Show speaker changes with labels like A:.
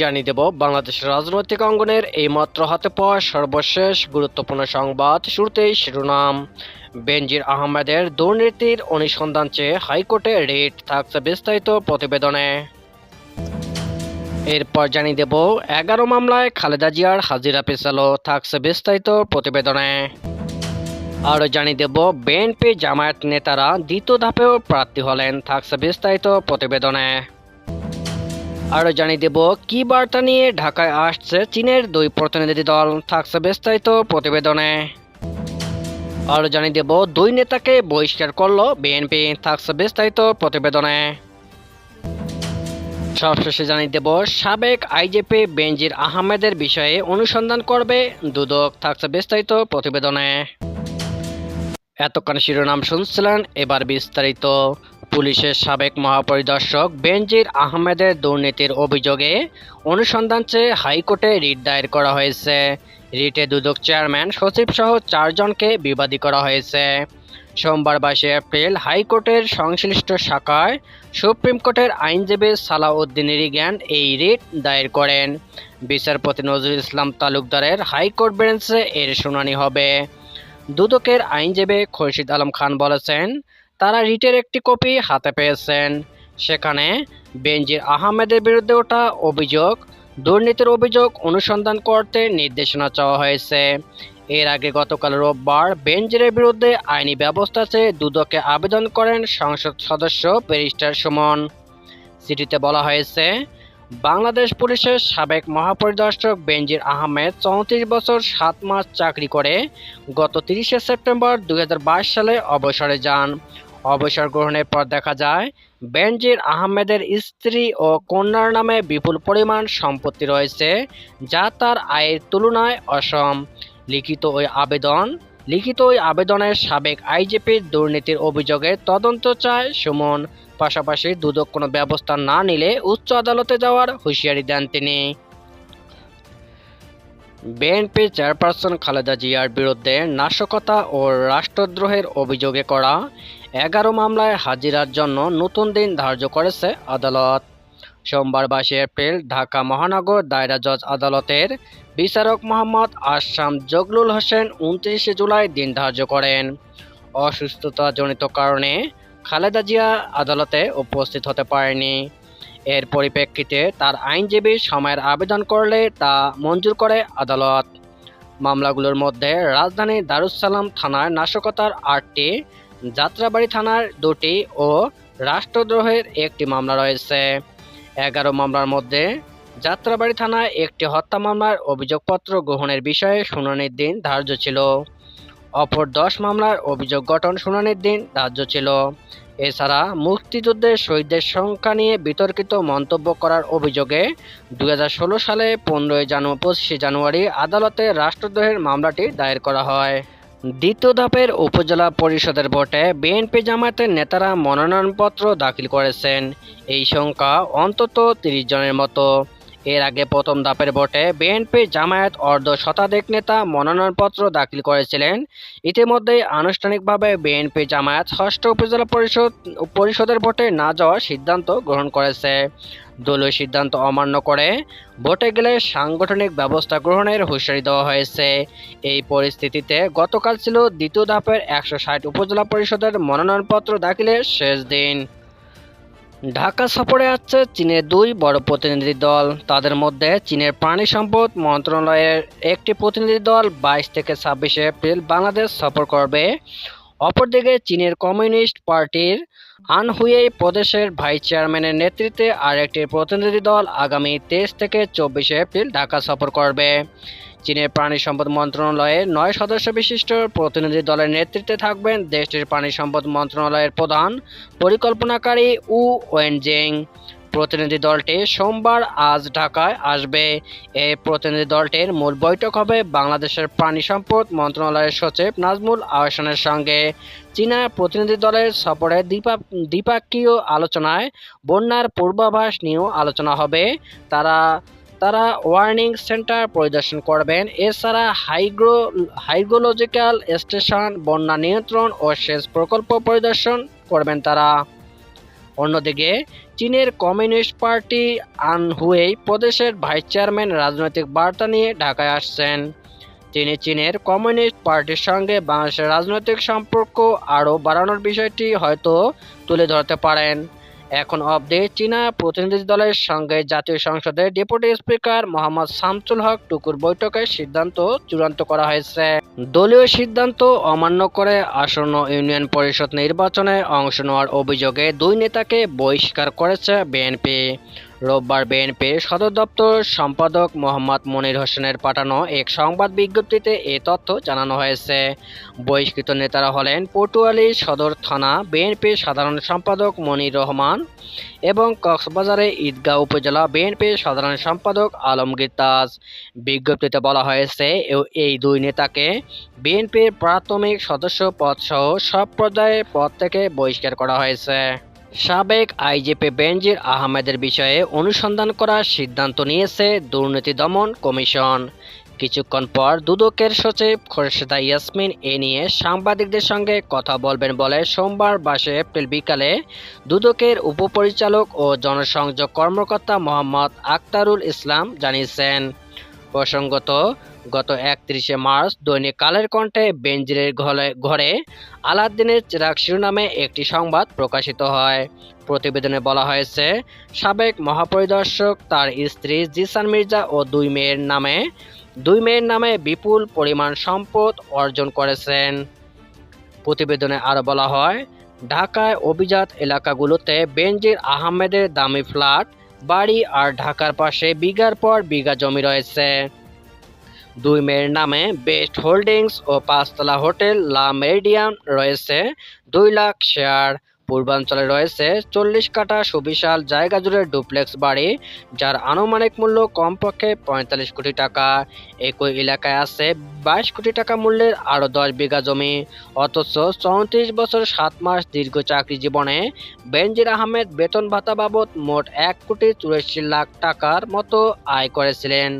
A: জানিয়ে দেব বাংলাদেশের রাজনৈতিক অঙ্গনের এইমাত্র হাতে পাওয়া সর্বশেষ গুরুত্বপূর্ণ সংবাদ শুরুতেই শিরোনাম। বেনজির আহমেদের দুর্নীতির অনুসন্ধান চেয়ে হাইকোর্টে রিট থাকছে বিস্তারিত প্রতিবেদনে। এরপর জানিয়ে দেব, এগারো মামলায় খালেদা জিয়ার হাজিরা পেছালো, থাকছে বিস্তারিত প্রতিবেদনে। আরও জানিয়ে দেব বিএনপি জামায়াত নেতারা দ্বিতীয় ধাপেও প্রার্থী হলেন, থাকছে বিস্তারিত প্রতিবেদনে। আরও জানিয়ে দেব, কি বার্তা নিয়ে ঢাকায় আসছে চীনের দুই প্রতিনিধি দল, থাকছে বিস্তারিত প্রতিবেদনে। আরও জানিয়ে দেব, দুই নেতাকে বহিষ্কার করল বিএনপি থাকছে বিস্তারিত প্রতিবেদনে। সবশেষে জানিয়ে দেব, সাবেক আইজিপি বেনজির আহমেদের বিষয়ে অনুসন্ধান করবে দুদক, থাকছে বিস্তারিত প্রতিবেদনে। এতক্ষণ শিরোনাম শুনছিলেন এবার বিস্তারিত। পুলিশের সাবেক মহাপরিদর্শক বেনজির আহমেদের দুর্নীতির অভিযোগে অনুসন্ধান চেয়ে হাইকোর্টে রিট দায়ের করা হয়েছে। রিটে দুদক চেয়ারম্যান সচিব সহ চারজনকে বিবাদী করা হয়েছে। সোমবার বাইশে এপ্রিল হাইকোর্টের সংশ্লিষ্ট শাখায় সুপ্রিম কোর্টের আইনজীবী সালাউদ্দিন রিগ্যান এই রিট দায়ের করেন। বিচারপতি নজরুল ইসলাম তালুকদারের হাইকোর্ট বেঞ্চে এর শুনানি হবে। দুদকের আইনজীবী খুরশিদ আলম খান বলেছেন, তারা রিটের একটি কপি হাতে পেয়েছেন। সেখানে বেনজির আহমেদের বিরুদ্ধে ওঠা অভিযোগ, দুর্নীতির অভিযোগ অনুসন্ধান করতে নির্দেশনা চাওয়া হয়েছে। এর আগে গতকাল রোববার বেনজিরের বিরুদ্ধে আইনি ব্যবস্থা চেয়ে দুদকে আবেদন করেন সংসদ সদস্য ব্যারিস্টার সুমন। চিঠিতে বলা হয়েছে বাংলাদেশ পুলিশের সাবেক মহাপরিদর্শক বেনজির আহমেদ চৌত্রিশ বছর সাত মাস চাকরি করে গত তিরিশে সেপ্টেম্বর দুই হাজার বাইশ সালে অবসরে যান। অবসর গ্রহণের পর দেখা যায়, বেনজির আহমেদের স্ত্রী ও কন্যার নামে বিপুল পরিমাণ সম্পত্তি রয়েছে, যা তার আয়ের তুলনায় অসম। লিখিত ওই আবেদন, লিখিত ওই আবেদনের সাবেক আইজিপির দুর্নীতির অভিযোগে তদন্ত চায় সুমন। পাশাপাশি দুদক কোনো ব্যবস্থা না নিলে উচ্চ আদালতে যাওয়ার হুঁশিয়ারি দেন তিনি। বিএনপি চেয়ারপারসন খালেদা জিয়ার বিরুদ্ধে নাশকতা ও রাষ্ট্রদ্রোহের অভিযোগে করা এগারো মামলায় হাজিরার জন্য নতুন দিন ধার্য করেছে আদালত। সোমবার বাইশে এপ্রিল ঢাকা মহানগর দায়রা জজ আদালতের বিচারক মোহাম্মদ আসাম জগলুল হোসেন উনত্রিশে জুলাই দিন ধার্য করেন। অসুস্থতাজনিত কারণে খালেদা জিয়া আদালতে উপস্থিত হতে পারেনি। এর পরিপ্রেক্ষিতে তার আইনজীবী সময়ের আবেদন করলে তা মঞ্জুর করে আদালত। মামলাগুলোর মধ্যে রাজধানীর দারুসালাম থানার নাশকতার আটটি, যাত্রাবাড়ি থানার দুটি ও রাষ্ট্রদ্রোহের একটি মামলা রয়েছে। এগারো মামলার মধ্যে যাত্রাবাড়ি থানায় একটি হত্যা মামলার অভিযোগপত্র গ্রহণের বিষয়ে শুনানির দিন ধার্য ছিল। অপর দশ মামলার অভিযোগ গঠন শুনানির দিন ধার্য ছিল। এছাড়া মুক্তিযুদ্ধের শহীদদের সংখ্যা নিয়ে বিতর্কিত মন্তব্য করার অভিযোগে দু হাজার ষোলো সালে পনেরোই জানুয়ারি পঁচিশে জানুয়ারি আদালতে রাষ্ট্রদ্রোহের মামলাটি দায়ের করা হয়। দ্বিতীয় ধাপের উপজেলা পরিষদের ভোটে বিএনপি জামায়াতের নেতারা মনোনয়নপত্র দাখিল করেছেন। এই সংখ্যা অন্তত তিরিশ জনের মতো। এর আগে প্রথম ধাপের ভোটে বিএনপি জামায়াত অর্ধ শতাধিক নেতা মনোনয়নপত্র দাখিল করেছিলেন। ইতিমধ্যেই আনুষ্ঠানিকভাবে বিএনপি জামায়াত ষষ্ঠ উপজেলা পরিষদ, পরিষদের ভোটে না যাওয়ার সিদ্ধান্ত গ্রহণ করেছে। দলীয় সিদ্ধান্ত অমান্য করে ভোটে গেলে সাংগঠনিক ব্যবস্থা গ্রহণের হুঁশিয়ারি দেওয়া হয়েছে। এই পরিস্থিতিতে গতকাল ছিল দ্বিতীয় ধাপের একশো ষাট উপজেলা পরিষদের মনোনয়নপত্র দাখিলের শেষ দিন। ঢাকা সফরে আসছে চীনের দুই বড় প্রতিনিধি দল। তাদের মধ্যে চীনের প্রাণী সম্পদ মন্ত্রণালয়ের একটি প্রতিনিধি দল বাইশ থেকে ছাব্বিশে এপ্রিল বাংলাদেশ সফর করবে। অপরদিকে চীনের কমিউনিস্ট পার্টির আনহুয়েই প্রদেশের ভাইস চেয়ারম্যানের নেতৃত্বে আরেকটি প্রতিনিধি দল আগামী তেইশ থেকে চব্বিশে এপ্রিল ঢাকা সফর করবে। চীনের প্রাণী সম্পদ মন্ত্রণালয়ের নয় সদস্য বিশিষ্ট প্রতিনিধি দলের নেতৃত্বে থাকবেন দেশটির প্রাণী সম্পদ মন্ত্রণালয়ের প্রধান পরিকল্পনাকারী উ ওয়েনজিং। প্রতিনিধি দলটি সোমবার আজ ঢাকায় আসবে। এই প্রতিনিধি দলটির মূল বৈঠক হবে বাংলাদেশের প্রাণী সম্পদ মন্ত্রণালয়ের সচিব নাজমুল আহসানের সঙ্গে। চীনা প্রতিনিধি দলের সফরে দ্বিপা- দ্বিপাক্ষীয় আলোচনায় বন্যার পূর্বাভাস নিয়েও আলোচনা হবে। তারা তারা ওয়ার্নিং সেন্টার পরিদর্শন করবেন। এছাড়া হাইগ্রো, হাইগ্রোলজিক্যাল স্টেশন, বন্যা নিয়ন্ত্রণ ও সেচ প্রকল্প পরিদর্শন করবেন তারা। অন্যদিকে চীনের কমিউনিস্ট পার্টি আনহুয়েই প্রদেশের ভাইস চেয়ারম্যান রাজনৈতিক বার্তা নিয়ে ঢাকায় আসছেন। তিনি চীনের কমিউনিস্ট পার্টির সঙ্গে বাংলাদেশের রাজনৈতিক সম্পর্ক আরও বাড়ানোর বিষয়টি হয়তো তুলে ধরতে পারেন। এখন অবধি চীনা প্রতিনিধি দলের সঙ্গে জাতীয় সংসদের ডেপুটি স্পিকার মোহাম্মদ শামসুল হক টুকুর বৈঠকের সিদ্ধান্ত চূড়ান্ত করা হয়েছে। দলীয় সিদ্ধান্ত অমান্য করে আসন্ন ইউনিয়ন পরিষদ নির্বাচনে অংশ নেওয়ার অভিযোগে দুই নেতাকে বহিষ্কার করেছে বিএনপি। রোববার বিএনপির সদর দপ্তর সম্পাদক মোহাম্মদ মনির হোসেনের পাঠানো এক সংবাদ বিজ্ঞপ্তিতে এ তথ্য জানানো হয়েছে। বহিষ্কৃত নেতারা হলেন পটুয়ালী সদর থানা বিএনপির সাধারণ সম্পাদক মনির রহমান এবং কক্সবাজারে ঈদগাঁও উপজেলা বিএনপির সাধারণ সম্পাদক আলমগীর তাজ। বিজ্ঞপ্তিতে বলা হয়েছে এই দুই নেতাকে বিএনপির প্রাথমিক সদস্য পদসহ সব পর্যায়ের পদ থেকে বহিষ্কার করা হয়েছে। সাবেক আইজিপি বেনজির আহমেদের বিষয়ে অনুসন্ধান করার সিদ্ধান্ত নিয়েছে দুর্নীতি দমন কমিশন। কিছুক্ষণ পর দুদকের সচিব খোরশেদা ইয়াসমিন এ নিয়ে সাংবাদিকদের সঙ্গে কথা বলবেন বলে সোমবার বাইশে এপ্রিল বিকালে দুদকের উপপরিচালক ও জনসংযোগ কর্মকর্তা মোহাম্মদ আক্তারুল ইসলাম জানিয়েছেন। প্রসঙ্গত গত একত্রিশে মার্চ দৈনিক কালের কণ্ঠে বেঞ্জিরের ঘরে আলাদ্দিনের চিরাগ শিরোনামে একটি সংবাদ প্রকাশিত হয়। প্রতিবেদনে বলা হয়েছে, সাবেক মহাপরিদর্শক তার স্ত্রী জিসান মির্জা ও দুই মেয়ের নামে, দুই মেয়ের নামে বিপুল পরিমাণ সম্পদ অর্জন করেছেন। প্রতিবেদনে আরও বলা হয়, ঢাকায় অভিজাত এলাকাগুলোতে বেনজির আহমেদের দামি ফ্ল্যাট বাড়ি আর ঢাকার পাশে বিঘার পর বিঘা জমি রয়েছে। দুই মেয়ের নামে বেস্ট হোল্ডিংস ও পাঁচতলা হোটেল লা মেরিডিয়ান রয়েছে দুই লাখ শেয়ার। পূর্বাঞ্চলে রয়েছে চল্লিশ কাঠা সুবিশাল জায়গা জুড়ে ডুপ্লেক্স বাড়ি, যার আনুমানিক মূল্য কমপক্ষে পঁয়তাল্লিশ কোটি টাকা। একই এলাকায় আছে বাইশ কোটি টাকা মূল্যের আরও দশ বিঘা জমি। অথচ চৌত্রিশ বছর সাত মাস দীর্ঘ চাকরি জীবনে বেনজির আহমেদ বেতন ভাতা বাবদ মোট এক কোটি চুরাশি লাখ টাকার মতো আয় করেছিলেন।